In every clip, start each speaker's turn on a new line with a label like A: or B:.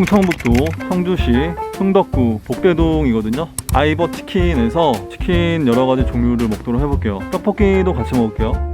A: 충청북도 청주시 흥덕구 복대동이거든요. 아이버 치킨에서 치킨 여러 가지 종류를 먹도록 해볼게요. 떡볶이도 같이 먹을게요.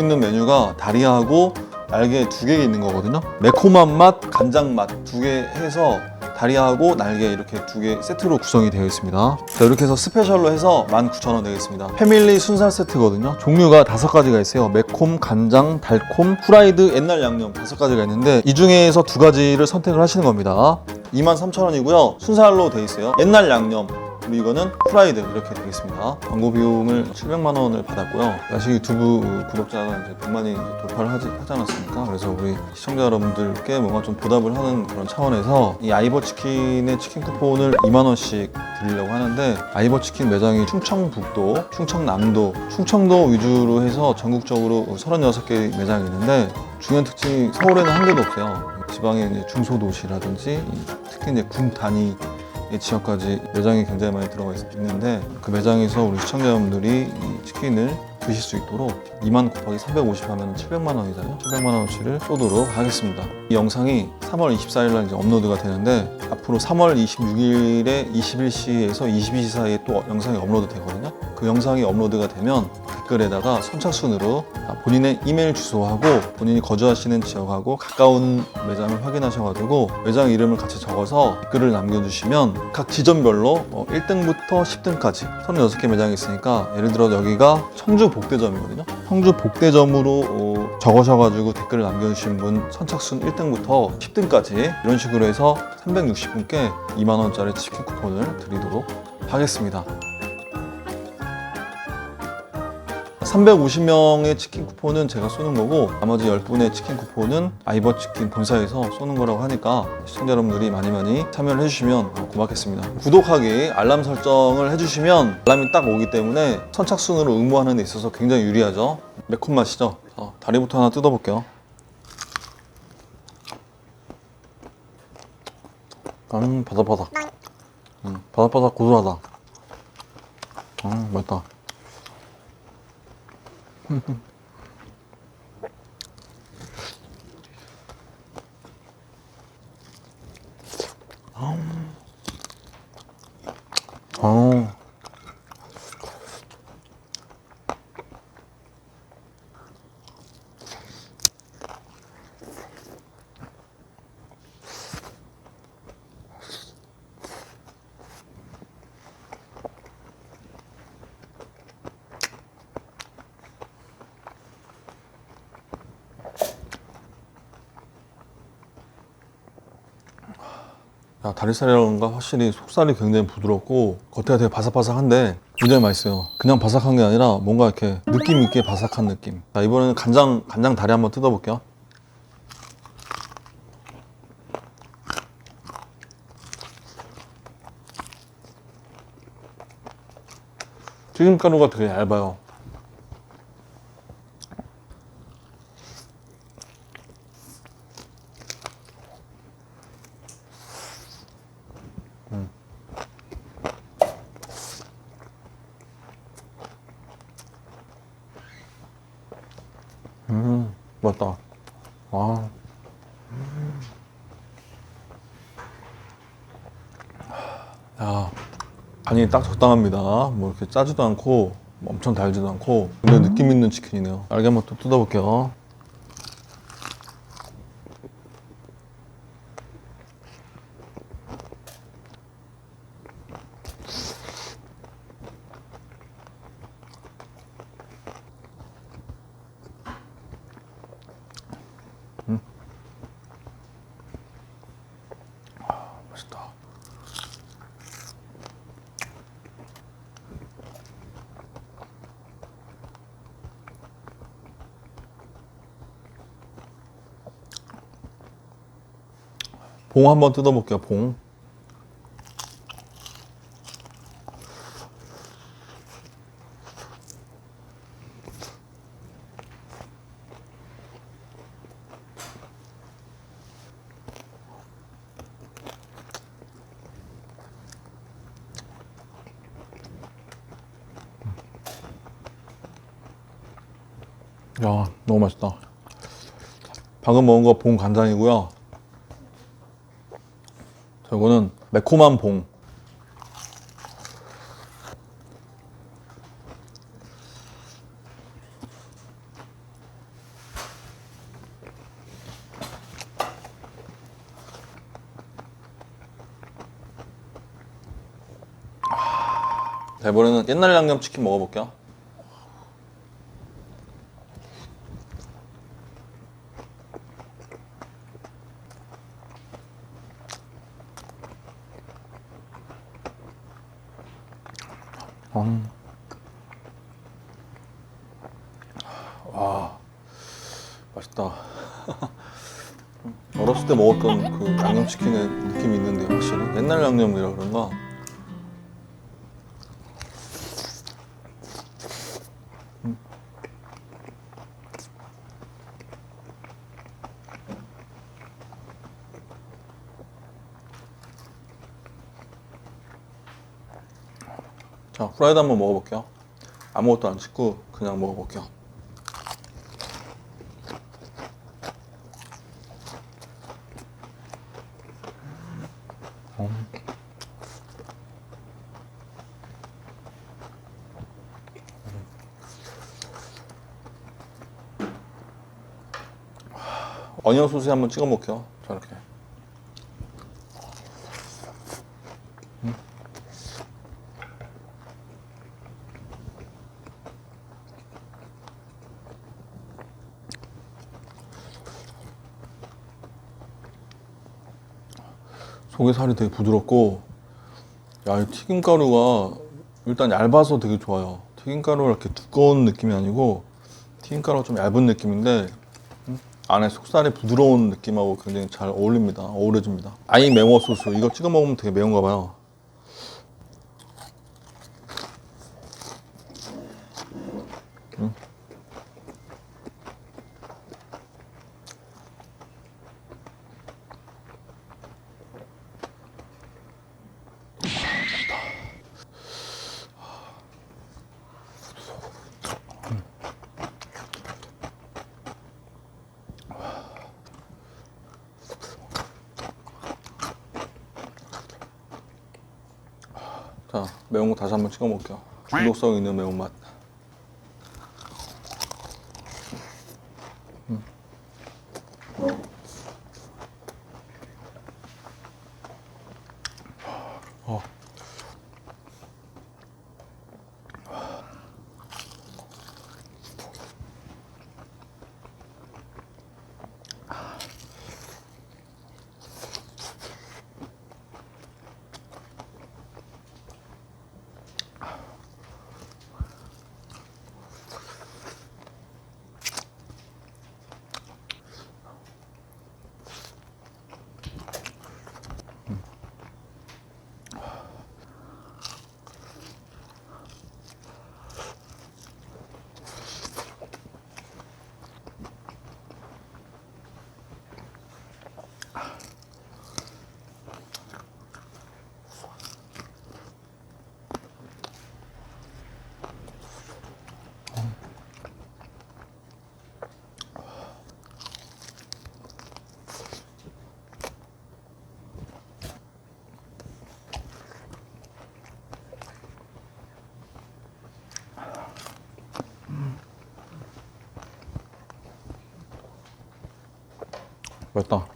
A: 있는 메뉴가 다리하고 날개 두 개 있는 거거든요. 매콤한 맛, 간장 맛 두 개 해서 다리하고 날개 이렇게 두 개 세트로 구성이 되어 있습니다. 자, 이렇게 해서 스페셜로 해서 19,000원 되겠습니다. 패밀리 순살 세트거든요. 종류가 다섯 가지가 있어요. 매콤, 간장, 달콤, 후라이드, 옛날 양념 다섯 가지가 있는데 이 중에서 두 가지를 선택을 하시는 겁니다. 23,000원이고요. 순살로 되어 있어요. 옛날 양념, 그리고 이거는 프라이드 이렇게 되겠습니다. 광고 비용을 700만 원을 받았고요. 야식 유튜브 구독자가 이제 100만이 돌파를 하지, 하지 않았습니까? 그래서 우리 시청자 여러분들께 뭔가 좀 보답을 하는 그런 차원에서 이 아이버 치킨의 치킨 쿠폰을 2만 원씩 드리려고 하는데 아이버 치킨 매장이 충청북도, 충청남도, 충청도 위주로 해서 전국적으로 36개 매장이 있는데 중요한 특징이 서울에는 한 개도 없어요. 지방의 중소도시라든지 특히 이제 군 단위 이 지역까지 매장이 굉장히 많이 들어가 있- 있는데 그 매장에서 우리 시청자분들이 이 치킨을 드실 수 있도록 2만 곱하기 350 하면 700만 원이잖아요. 700만 원어치를 쏘도록 하겠습니다. 이 영상이 3월 24일 날 이제 업로드가 되는데 앞으로 3월 26일에 21시에서 22시 사이에 또 영상이 업로드 되거든요. 그 영상이 업로드가 되면 댓글에다가 선착순으로 본인의 이메일 주소하고 본인이 거주하시는 지역하고 가까운 매장을 확인하셔가지고 매장 이름을 같이 적어서 댓글을 남겨주시면 각 지점별로 어, 1등부터 10등까지 36개 매장이 있으니까 예를 들어 여기가 청주 복대점이거든요. 청주 복대점으로 어, 적으셔가지고 댓글을 남겨주신 분 선착순 1등부터 10등까지 이런 식으로 해서 360분께 2만원짜리 치킨 쿠폰을 드리도록 하겠습니다. 350명의 치킨 쿠폰은 제가 쏘는 거고 나머지 10분의 치킨 쿠폰은 아이버 치킨 본사에서 쏘는 거라고 하니까 시청자 여러분들이 많이 많이 참여를 해주시면 고맙겠습니다. 구독하기, 알람 설정을 해주시면 알람이 딱 오기 때문에 선착순으로 응모하는 데 있어서 굉장히 유리하죠. 매콤 맛이죠. 어, 다리부터 하나 뜯어볼게요. 음, 바삭바삭. 음, 바삭바삭 고소하다. 음, 맛있다. 어. 야, 다리 살이라던가 확실히 속살이 굉장히 부드럽고 겉에가 되게 바삭바삭한데 굉장히 맛있어요. 그냥 바삭한 게 아니라 뭔가 이렇게 느낌 있게 바삭한 느낌. 자, 이번에는 간장, 간장 다리 한번 뜯어볼게요. 튀김가루가 되게 얇아요. 음, 맞다. 아. 야, 간이 딱 적당합니다. 뭐 이렇게 짜지도 않고 뭐 엄청 달지도 않고 근데 느낌 있는 치킨이네요. 날개 한번 또 뜯어볼게요. 봉 한번 뜯어볼게요, 봉. 야, 너무 맛있다. 방금 먹은 거 봉 간장이고요. 자, 이거는 매콤한 봉. 자, 이번에는 옛날 양념치킨 먹어볼게요. 음. 와, 맛있다. 어렸을 때 먹었던 그 양념치킨의 느낌이 있는데 확실히 옛날 양념이라 그런가? 프라이드 한번 먹어볼게요. 아무것도 안 찍고 그냥 먹어볼게요. 음. 어니언 소스 한번 찍어 먹게요. 속에 살이 되게 부드럽고 야, 이 튀김가루가 일단 얇아서 되게 좋아요. 튀김가루가 이렇게 두꺼운 느낌이 아니고 튀김가루가 좀 얇은 느낌인데 음, 안에 속살이 부드러운 느낌하고 굉장히 잘 어울립니다. 어우러집니다. 아이 매워 소스 이거 찍어 먹으면 되게 매운가 봐요. 자, 매운 거 다시 한번 찍어 먹을게요. 중독성 있는 매운맛. 맛있다.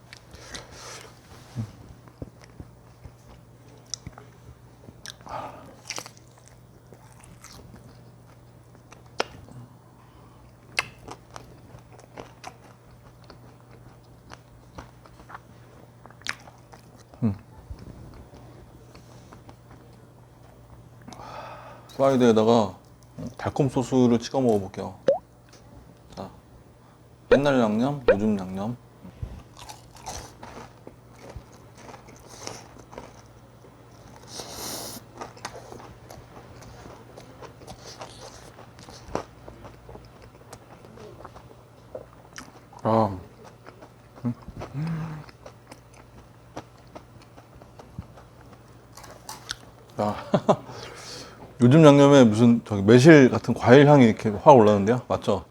A: 음. 프라이드에다가 달콤 소스를 찍어 먹어볼게요. 자, 옛날 양념, 요즘 양념. 아. 음. 야. 요즘 양념에 무슨 저기 매실 같은 과일 향이 이렇게 확 올라는데요? 맞죠?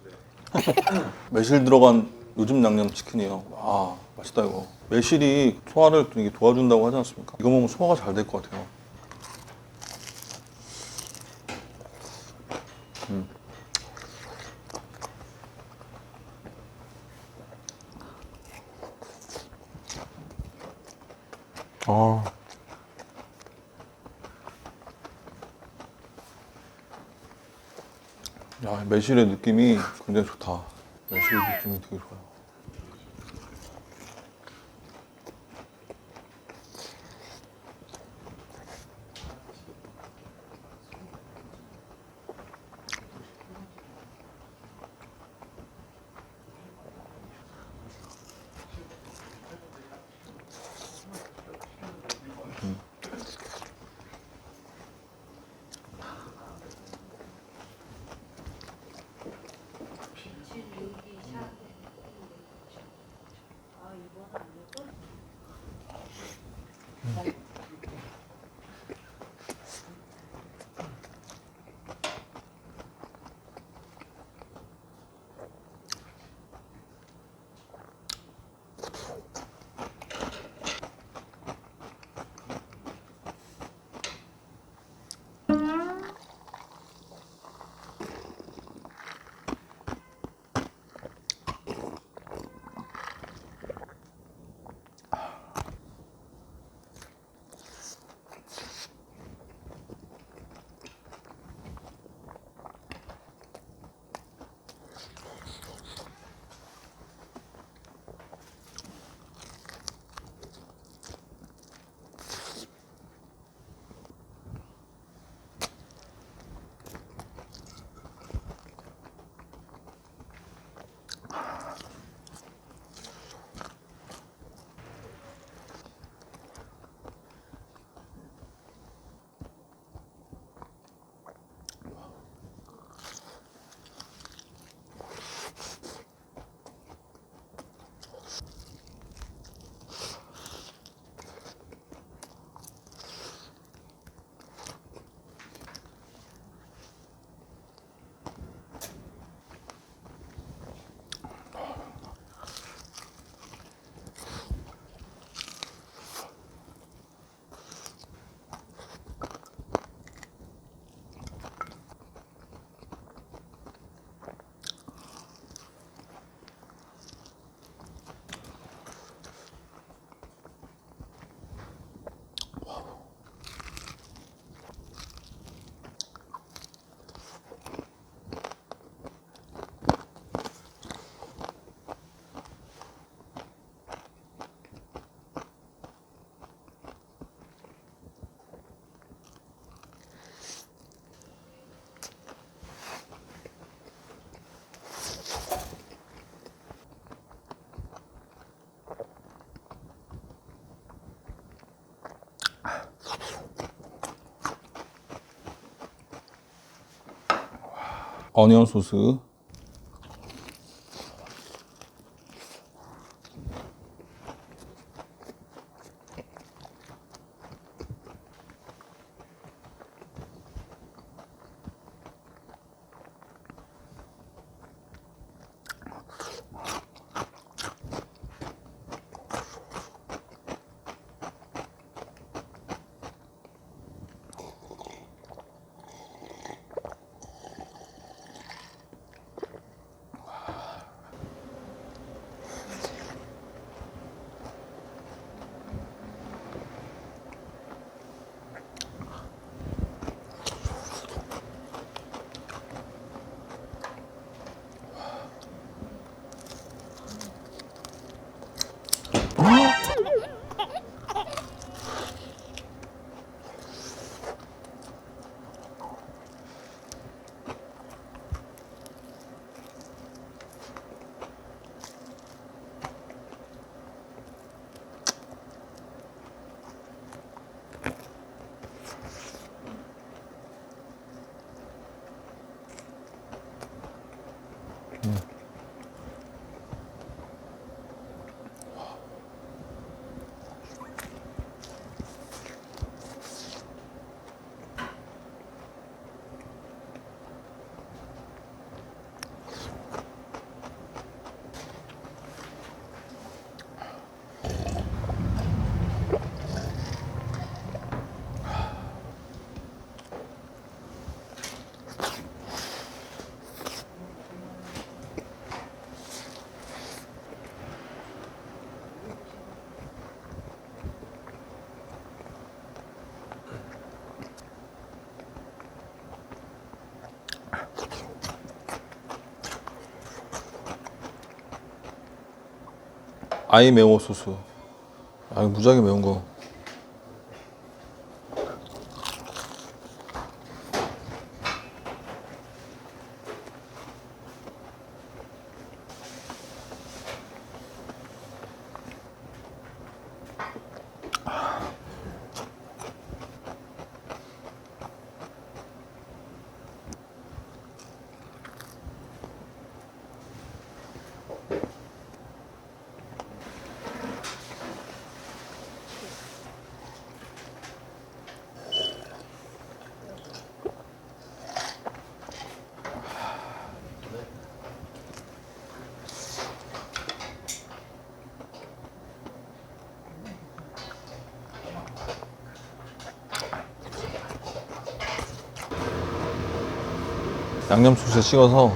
A: 매실 들어간 요즘 양념 치킨이에요. 아 맛있다 이거. 매실이 소화를 도와준다고 하지 않습니까? 이거 먹으면 소화가 잘 될 것 같아요. 음. 아. 야, 매실의 느낌이 굉장히 좋다. 매실 느낌이 되게 좋아요. 어니언 소스. 아이 매워 소스. 아, 무지하게 매운 거. 양념 소스에 찍어서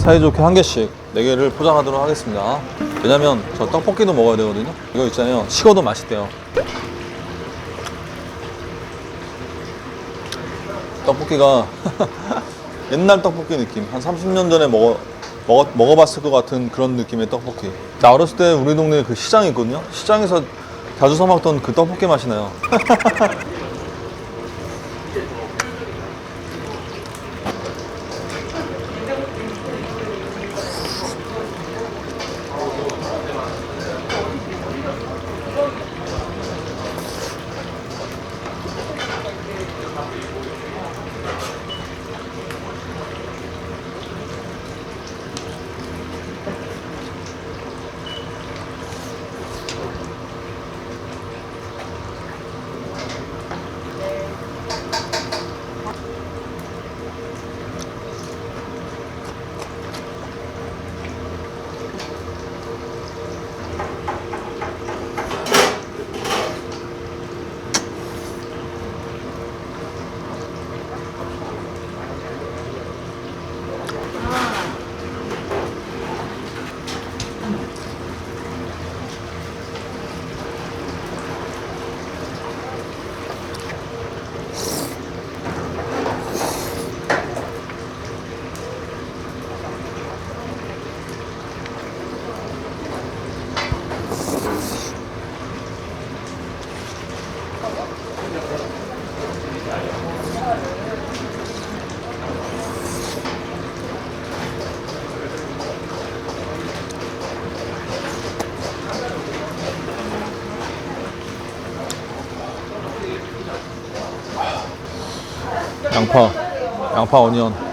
A: 사이좋게 한 개씩 네 개를 포장하도록 하겠습니다. 왜냐면 저 떡볶이도 먹어야 되거든요. 이거 있잖아요. 식어도 맛있대요. 떡볶이가 옛날 떡볶이 느낌. 한 30년 전에 먹어, 먹어, 먹어봤을 것 같은 그런 느낌의 떡볶이. 나 어렸을 때 우리 동네에 그 시장이 있거든요. 시장에서 자주 사 먹던 그 떡볶이 맛이 나요. 양파, 양파 어니언.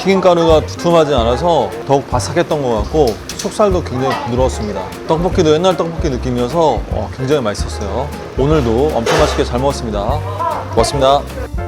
A: 튀김가루가 두툼하지 않아서 더욱 바삭했던 것 같고 속살도 굉장히 부드러웠습니다. 떡볶이도 옛날 떡볶이 느낌이어서 어, 굉장히 맛있었어요. 오늘도 엄청 맛있게 잘 먹었습니다. 고맙습니다.